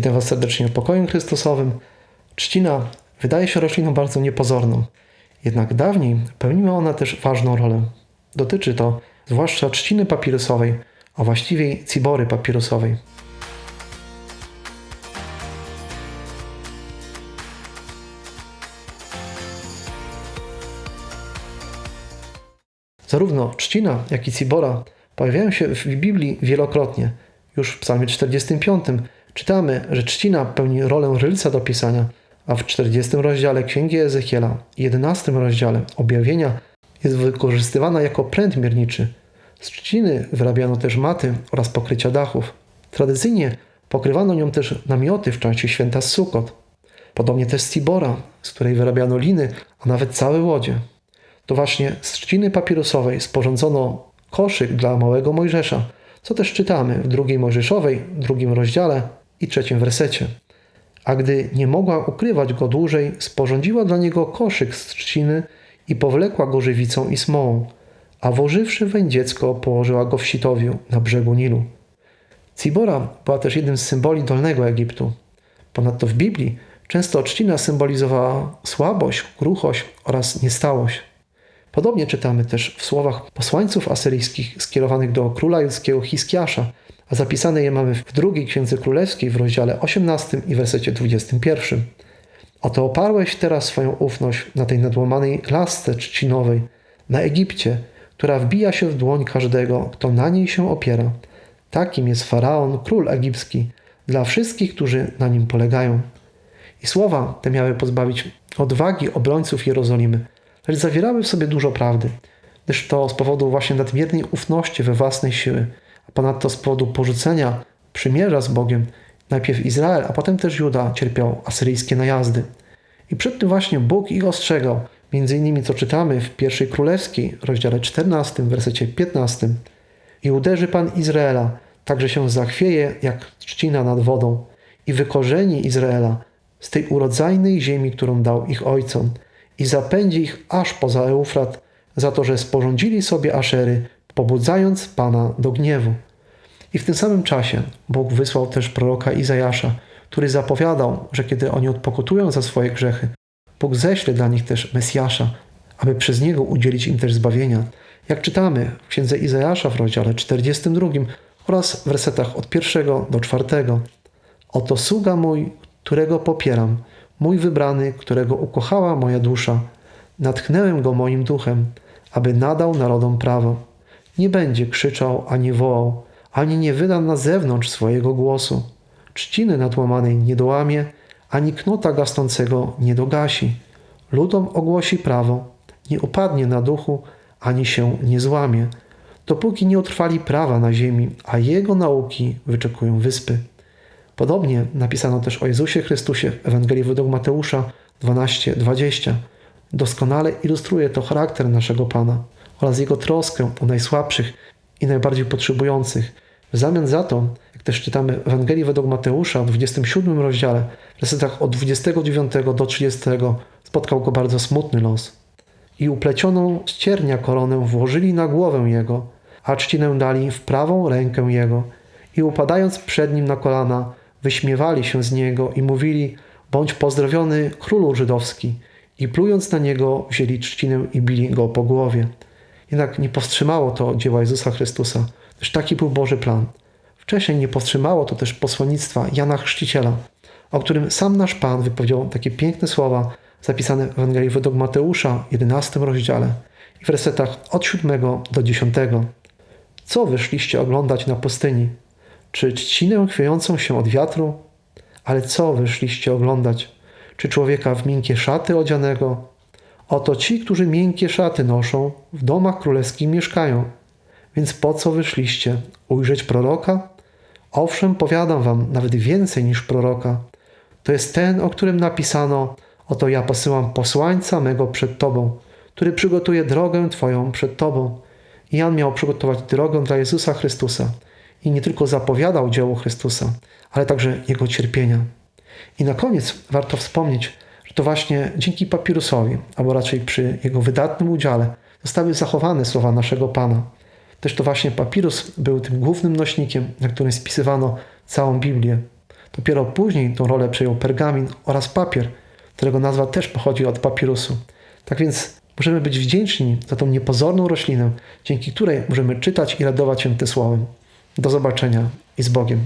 Witam Was serdecznie w pokoju Chrystusowym. Trzcina wydaje się rośliną bardzo niepozorną, jednak dawniej pełniła ona też ważną rolę. Dotyczy to zwłaszcza trzciny papirusowej, a właściwie cibory papirusowej. Zarówno trzcina, jak i cibora pojawiają się w Biblii wielokrotnie. Już w Psalmie 45 czytamy, że trzcina pełni rolę rylca do pisania, a w 40 rozdziale Księgi Ezechiela i 11 rozdziale Objawienia jest wykorzystywana jako pręt mierniczy. Z trzciny wyrabiano też maty oraz pokrycia dachów. Tradycyjnie pokrywano nią też namioty w czasie święta Sukkot. Podobnie też z z której wyrabiano liny, a nawet całe łodzie. To właśnie z trzciny papirusowej sporządzono koszyk dla małego Mojżesza, co też czytamy w drugiej Mojżeszowej, drugim rozdziale i trzecim wersecie. A gdy nie mogła ukrywać go dłużej, sporządziła dla niego koszyk z trzciny i powlekła go żywicą i smołą, a włożywszy weń dziecko, położyła go w sitowiu na brzegu Nilu. Cibora była też jednym z symboli Dolnego Egiptu. Ponadto w Biblii często trzcina symbolizowała słabość, kruchość oraz niestałość. Podobnie czytamy też w słowach posłańców asyryjskich skierowanych do króla judzkiego Hiskiasza, a zapisane je mamy w drugiej Księdze Królewskiej w rozdziale 18 i wersecie 21. Oto oparłeś teraz swoją ufność na tej nadłamanej lasce trzcinowej, na Egipcie, która wbija się w dłoń każdego, kto na niej się opiera. Takim jest faraon, król egipski, dla wszystkich, którzy na nim polegają. I słowa te miały pozbawić odwagi obrońców Jerozolimy, lecz zawierały w sobie dużo prawdy, gdyż to z powodu właśnie nadmiernej ufności we własnej siły, ponadto z powodu porzucenia przymierza z Bogiem, najpierw Izrael, a potem też Juda cierpiał asyryjskie najazdy. I przed tym właśnie Bóg ich ostrzegał, między innymi co czytamy w pierwszej królewskiej, rozdziale 14, wersecie 15. I uderzy Pan Izraela, tak że się zachwieje jak trzcina nad wodą i wykorzeni Izraela z tej urodzajnej ziemi, którą dał ich ojcom i zapędzi ich aż poza Eufrat za to, że sporządzili sobie aszery, pobudzając Pana do gniewu. I w tym samym czasie Bóg wysłał też proroka Izajasza, który zapowiadał, że kiedy oni odpokutują za swoje grzechy, Bóg ześle dla nich też Mesjasza, aby przez niego udzielić im też zbawienia. Jak czytamy w księdze Izajasza w rozdziale 42 oraz w wersetach od pierwszego do czwartego. Oto sługa mój, którego popieram, mój wybrany, którego ukochała moja dusza. Natchnęłem go moim duchem, aby nadał narodom prawo. Nie będzie krzyczał ani wołał, ani nie wyda na zewnątrz swojego głosu. Trzciny natłamanej nie dołamie, ani knota gasnącego nie dogasi. Ludom ogłosi prawo, nie upadnie na duchu, ani się nie złamie, dopóki nie utrwali prawa na ziemi, a jego nauki wyczekują wyspy. Podobnie napisano też o Jezusie Chrystusie w Ewangelii według Mateusza 12:20. Doskonale ilustruje to charakter naszego Pana oraz jego troskę o najsłabszych i najbardziej potrzebujących. W zamian za to, jak też czytamy w Ewangelii według Mateusza w 27 rozdziale, w wersetach od 29 do 30, spotkał go bardzo smutny los. I uplecioną z ciernia koronę włożyli na głowę jego, a trzcinę dali w prawą rękę jego. I upadając przed nim na kolana, wyśmiewali się z niego i mówili: Bądź pozdrowiony królu żydowski. I plując na niego, wzięli trzcinę i bili go po głowie. Jednak nie powstrzymało to dzieła Jezusa Chrystusa, gdyż taki był Boży plan. Wcześniej nie powstrzymało to też posłannictwa Jana Chrzciciela, o którym sam nasz Pan wypowiedział takie piękne słowa zapisane w Ewangelii według Mateusza, 11 rozdziale i w wersetach od 7 do 10. Co wyszliście oglądać na pustyni? Czy trzcinę chwiejącą się od wiatru? Ale co wyszliście oglądać? Czy człowieka w miękkie szaty odzianego? Oto ci, którzy miękkie szaty noszą, w domach królewskich mieszkają. Więc po co wyszliście? Ujrzeć proroka? Owszem, powiadam wam, nawet więcej niż proroka. To jest ten, o którym napisano: Oto ja posyłam posłańca mego przed tobą, który przygotuje drogę twoją przed tobą. Jan miał przygotować drogę dla Jezusa Chrystusa i nie tylko zapowiadał dzieło Chrystusa, ale także jego cierpienia. I na koniec warto wspomnieć, że to właśnie dzięki papirusowi, albo raczej przy jego wydatnym udziale, zostały zachowane słowa naszego Pana. Też to właśnie papirus był tym głównym nośnikiem, na którym spisywano całą Biblię. Dopiero później tą rolę przejął pergamin oraz papier, którego nazwa też pochodzi od papirusu. Tak więc możemy być wdzięczni za tą niepozorną roślinę, dzięki której możemy czytać i radować się tym słowem. Do zobaczenia i z Bogiem.